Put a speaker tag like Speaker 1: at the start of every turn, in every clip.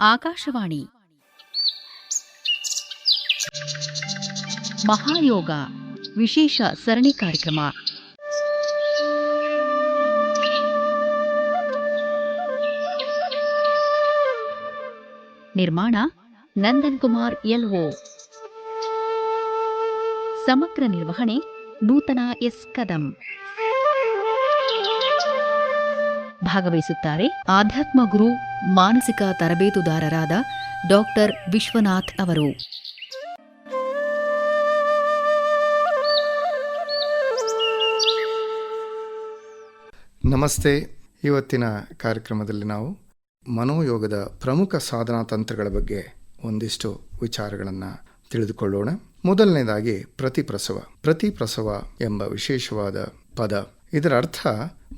Speaker 1: ಆಕಾಶವಾಣಿ ಮಹಾಯೋಗ ವಿಶೇಷ ಸರಣಿ ಕಾರ್ಯಕ್ರಮ ನಿರ್ಮಾಣ ನಂದನ್ ಕುಮಾರ್ ಎಲ್ಒ ಸಮಗ್ರ ನಿರ್ವಹಣೆ ನೂತನ ಎಸ್ ಕದಂ ಭಾಗವಹಿಸುತ್ತಾರೆ. ಆಧ್ಯಾತ್ಮ ಗುರು, ಮಾನಸಿಕ ತರಬೇತುದಾರರಾದ ಡಾಕ್ಟರ್ ವಿಶ್ವನಾಥ್ ಅವರು.
Speaker 2: ನಮಸ್ತೆ. ಇವತ್ತಿನ ಕಾರ್ಯಕ್ರಮದಲ್ಲಿ ನಾವು ಮನೋಯೋಗದ ಪ್ರಮುಖ ಸಾಧನಾ ತಂತ್ರಗಳ ಬಗ್ಗೆ ಒಂದಿಷ್ಟು ವಿಚಾರಗಳನ್ನು ತಿಳಿದುಕೊಳ್ಳೋಣ. ಮೊದಲನೇದಾಗಿ ಪ್ರತಿಪ್ರಸವ. ಪ್ರತಿಪ್ರಸವ ಎಂಬ ವಿಶೇಷವಾದ ಪದ. ಇದರ ಅರ್ಥ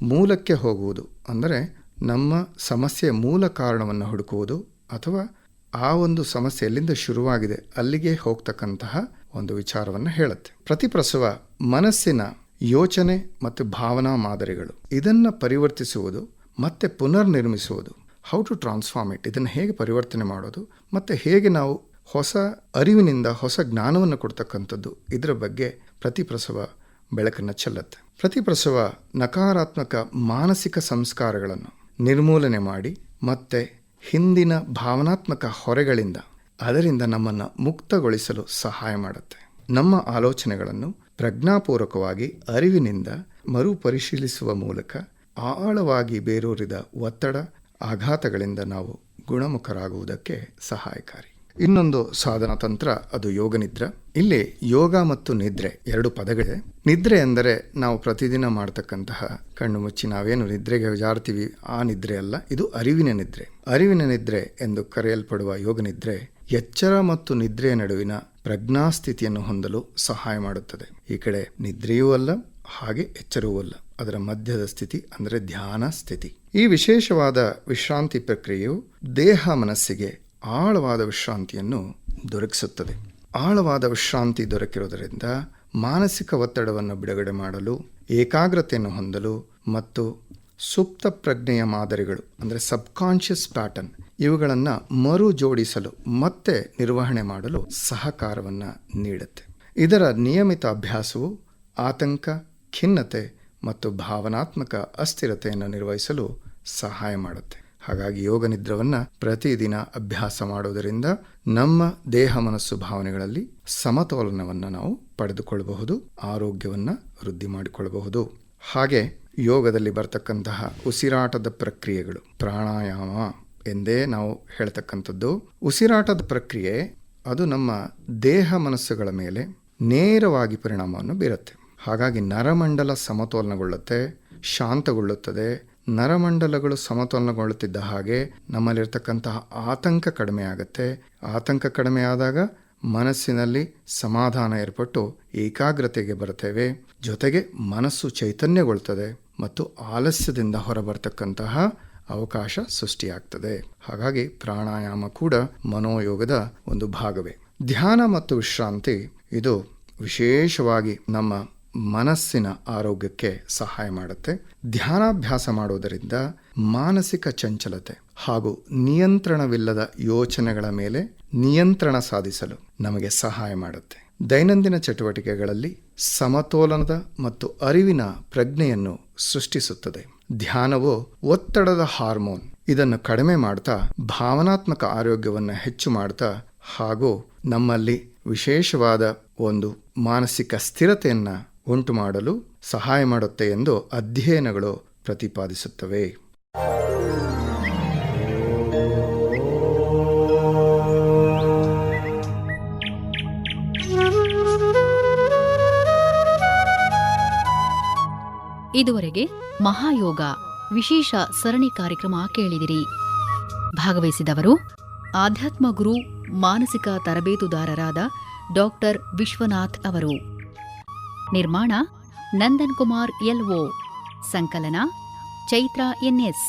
Speaker 2: ಮೂಲಕ್ಕೆ ಹೋಗುವುದು. ಅಂದರೆ ನಮ್ಮ ಸಮಸ್ಯೆಯ ಮೂಲ ಕಾರಣವನ್ನು ಹುಡುಕುವುದು ಅಥವಾ ಆ ಒಂದು ಸಮಸ್ಯೆ ಎಲ್ಲಿಂದ ಶುರುವಾಗಿದೆ, ಅಲ್ಲಿಗೆ ಹೋಗ್ತಕ್ಕಂತಹ ಒಂದು ವಿಚಾರವನ್ನು ಹೇಳುತ್ತೆ. ಪ್ರತಿಪ್ರಸವ ಮನಸ್ಸಿನ ಯೋಚನೆ ಮತ್ತು ಭಾವನಾ ಮಾದರಿಗಳು. ಇದನ್ನು ಪರಿವರ್ತಿಸುವುದು ಮತ್ತೆ ಪುನರ್ನಿರ್ಮಿಸುವುದು. ಹೌ ಟು ಟ್ರಾನ್ಸ್ಫಾರ್ಮ್ ಇಟ್ ಇದನ್ನು ಹೇಗೆ ಪರಿವರ್ತನೆ ಮಾಡೋದು ಮತ್ತು ಹೇಗೆ ನಾವು ಹೊಸ ಅರಿವಿನಿಂದ ಹೊಸ ಜ್ಞಾನವನ್ನು ಕೊಡ್ತಕ್ಕಂಥದ್ದು ಇದರ ಬಗ್ಗೆ ಪ್ರತಿಪ್ರಸವ ಬೆಳಕನ್ನು ಚೆಲ್ಲುತ್ತೆ. ಪ್ರತಿಪ್ರಸವ ನಕಾರಾತ್ಮಕ ಮಾನಸಿಕ ಸಂಸ್ಕಾರಗಳನ್ನು ನಿರ್ಮೂಲನೆ ಮಾಡಿ ಮತ್ತೆ ಹಿಂದಿನ ಭಾವನಾತ್ಮಕ ಹೊರೆಗಳಿಂದ ಅದರಿಂದ ನಮ್ಮನ್ನು ಮುಕ್ತಗೊಳಿಸಲು ಸಹಾಯ ಮಾಡುತ್ತೆ. ನಮ್ಮ ಆಲೋಚನೆಗಳನ್ನು ಪ್ರಜ್ಞಾಪೂರ್ವಕವಾಗಿ ಅರಿವಿನಿಂದ ಮರುಪರಿಶೀಲಿಸುವ ಮೂಲಕ ಆಳವಾಗಿ ಬೇರೂರಿದ ಒತ್ತಡ, ಆಘಾತಗಳಿಂದ ನಾವು ಗುಣಮುಖರಾಗುವುದಕ್ಕೆ ಸಹಾಯಕಾರಿ. ಇನ್ನೊಂದು ಸಾಧನ ತಂತ್ರ, ಅದು ಯೋಗ ನಿದ್ರೆ. ಇಲ್ಲಿ ಯೋಗ ಮತ್ತು ನಿದ್ರೆ ಎರಡು ಪದಗಳಿದೆ ನಿದ್ರೆ ಎಂದರೆ ನಾವು ಪ್ರತಿದಿನ ಮಾಡ್ತಕ್ಕಂತಹ ಕಣ್ಣು ಮುಚ್ಚಿ ನಾವೇನು ನಿದ್ರೆಗೆ ಜಾರ್ತೀವಿ, ಆ ನಿದ್ರೆ ಅಲ್ಲ, ಇದು ಅರಿವಿನ ನಿದ್ರೆ. ಅರಿವಿನ ನಿದ್ರೆ ಎಂದು ಕರೆಯಲ್ಪಡುವ ಯೋಗ ನಿದ್ರೆ ಎಚ್ಚರ ಮತ್ತು ನಿದ್ರೆಯ ನಡುವಿನ ಪ್ರಜ್ಞಾಸ್ಥಿತಿಯನ್ನು ಹೊಂದಲು ಸಹಾಯ ಮಾಡುತ್ತದೆ. ಈ ಕಡೆ ನಿದ್ರೆಯೂ ಅಲ್ಲ, ಹಾಗೆ ಎಚ್ಚರವೂ ಅಲ್ಲ. ಅದರ ಮಧ್ಯದ ಸ್ಥಿತಿ ಅಂದರೆ ಧ್ಯಾನ ಸ್ಥಿತಿ. ಈ ವಿಶೇಷವಾದ ವಿಶ್ರಾಂತಿ ಪ್ರಕ್ರಿಯೆಯು ದೇಹ ಮನಸ್ಸಿಗೆ ಆಳವಾದ ವಿಶ್ರಾಂತಿಯನ್ನು ದೊರಕಿಸುತ್ತದೆ. ಆಳವಾದ ವಿಶ್ರಾಂತಿ ದೊರಕಿರುವುದರಿಂದ ಮಾನಸಿಕ ಒತ್ತಡವನ್ನು ಬಿಡುಗಡೆ ಮಾಡಲು, ಏಕಾಗ್ರತೆಯನ್ನು ಹೊಂದಲು ಮತ್ತು ಸುಪ್ತ ಪ್ರಜ್ಞೆಯ ಮಾದರಿಗಳು, ಅಂದರೆ ಸಬ್ಕಾನ್ಷಿಯಸ್ ಪ್ಯಾಟರ್ನ್, ಇವುಗಳನ್ನು ಮರು ಜೋಡಿಸಲು ಮತ್ತೆ ನಿರ್ವಹಣೆ ಮಾಡಲು ಸಹಕಾರವನ್ನು ನೀಡುತ್ತೆ. ಇದರ ನಿಯಮಿತ ಅಭ್ಯಾಸವು ಆತಂಕ, ಖಿನ್ನತೆ ಮತ್ತು ಭಾವನಾತ್ಮಕ ಅಸ್ಥಿರತೆಯನ್ನು ನಿರ್ವಹಿಸಲು ಸಹಾಯ ಮಾಡುತ್ತೆ. ಹಾಗಾಗಿ ಯೋಗ ನಿದ್ರವನ್ನು ಪ್ರತಿದಿನ ಅಭ್ಯಾಸ ಮಾಡುವುದರಿಂದ ನಮ್ಮ ದೇಹ ಮನಸ್ಸು ಭಾವನೆಗಳಲ್ಲಿ ಸಮತೋಲನವನ್ನು ನಾವು ಪಡೆದುಕೊಳ್ಳಬಹುದು, ಆರೋಗ್ಯವನ್ನು ವೃದ್ಧಿ ಮಾಡಿಕೊಳ್ಳಬಹುದು. ಹಾಗೆ ಯೋಗದಲ್ಲಿ ಬರ್ತಕ್ಕಂತಹ ಉಸಿರಾಟದ ಪ್ರಕ್ರಿಯೆಗಳು, ಪ್ರಾಣಾಯಾಮ ಎಂದೇ ನಾವು ಹೇಳ್ತಕ್ಕಂಥದ್ದು. ಉಸಿರಾಟದ ಪ್ರಕ್ರಿಯೆ, ಅದು ನಮ್ಮ ದೇಹ ಮನಸ್ಸುಗಳ ಮೇಲೆ ನೇರವಾಗಿ ಪರಿಣಾಮವನ್ನು ಬೀರುತ್ತೆ. ಹಾಗಾಗಿ ನರಮಂಡಲ ಸಮತೋಲನಗೊಳ್ಳುತ್ತೆ, ಶಾಂತಗೊಳ್ಳುತ್ತದೆ ನರಮಂಡಲಗಳು ಸಮತೋಲನಗೊಳ್ಳುತ್ತಿದ್ದ ಹಾಗೆ ನಮ್ಮಲ್ಲಿರ್ತಕ್ಕಂತಹ ಆತಂಕ ಕಡಿಮೆ ಆಗುತ್ತೆ ಆತಂಕ ಕಡಿಮೆ ಆದಾಗ ಮನಸ್ಸಿನಲ್ಲಿ ಸಮಾಧಾನ ಏರ್ಪಟ್ಟು ಏಕಾಗ್ರತೆಗೆ ಬರುತ್ತೇವೆ. ಜೊತೆಗೆ ಮನಸ್ಸು ಚೈತನ್ಯಗೊಳ್ತದೆ ಮತ್ತು ಆಲಸ್ಯದಿಂದ ಹೊರಬರ್ತಕ್ಕಂತಹ ಅವಕಾಶ ಸೃಷ್ಟಿಯಾಗ್ತದೆ. ಹಾಗಾಗಿ ಪ್ರಾಣಾಯಾಮ ಕೂಡ ಮನೋಯೋಗದ ಒಂದು ಭಾಗವೇ. ಧ್ಯಾನ ಮತ್ತು ವಿಶ್ರಾಂತಿ, ಇದು ವಿಶೇಷವಾಗಿ ನಮ್ಮ ಮನಸ್ಸಿನ ಆರೋಗ್ಯಕ್ಕೆ ಸಹಾಯ ಮಾಡುತ್ತೆ. ಧ್ಯಾನಾಭ್ಯಾಸ ಮಾಡುವುದರಿಂದ ಮಾನಸಿಕ ಚಂಚಲತೆ ಹಾಗೂ ನಿಯಂತ್ರಣವಿಲ್ಲದ ಯೋಚನೆಗಳ ಮೇಲೆ ನಿಯಂತ್ರಣ ಸಾಧಿಸಲು ನಮಗೆ ಸಹಾಯ ಮಾಡುತ್ತೆ. ದೈನಂದಿನ ಚಟುವಟಿಕೆಗಳಲ್ಲಿ ಸಮತೋಲನದ ಮತ್ತು ಅರಿವಿನ ಪ್ರಜ್ಞೆಯನ್ನು ಸೃಷ್ಟಿಸುತ್ತದೆ. ಧ್ಯಾನವು ಒತ್ತಡದ ಹಾರ್ಮೋನ್ ಇದನ್ನು ಕಡಿಮೆ ಮಾಡ್ತಾ ಭಾವನಾತ್ಮಕ ಆರೋಗ್ಯವನ್ನು ಹೆಚ್ಚು ಮಾಡ್ತಾ ಹಾಗೂ ನಮ್ಮಲ್ಲಿ ವಿಶೇಷವಾದ ಒಂದು ಮಾನಸಿಕ ಸ್ಥಿರತೆಯನ್ನು ಉಂಟು ಮಾಡಲು ಸಹಾಯ ಮಾಡುತ್ತೆ ಎಂದು ಅಧ್ಯಯನಗಳು ಪ್ರತಿಪಾದಿಸುತ್ತವೆ.
Speaker 1: ಇದುವರೆಗೆ ಮಹಾಯೋಗ ವಿಶೇಷ ಸರಣಿ ಕಾರ್ಯಕ್ರಮ ಕೇಳಿದಿರಿ. ಭಾಗವಹಿಸಿದವರು ಆಧ್ಯಾತ್ಮ ಗುರು ಮಾನಸಿಕ ತರಬೇತುದಾರರಾದ ಡಾಕ್ಟರ್ ವಿಶ್ವನಾಥ್ ಅವರು. ನಿರ್ಮಾಣ ನಂದನ್ ಕುಮಾರ್ ಎಲ್ಒ, ಸಂಕಲನ ಚೈತ್ರ ಎನ್ಎಸ್.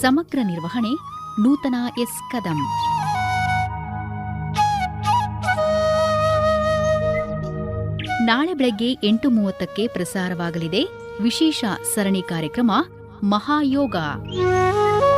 Speaker 1: ಸಮಗ್ರ ನಿರ್ವಹಣೆ ನೂತನ ಎಸ್ ಕದಂ. ನಾಳೆ ಬೆಳಗ್ಗೆ ಎಂಟು ಮೂವತ್ತಕ್ಕೆ ಪ್ರಸಾರವಾಗಲಿದೆ ವಿಶೇಷ ಸರಣಿ ಕಾರ್ಯಕ್ರಮ ಮಹಾಯೋಗ.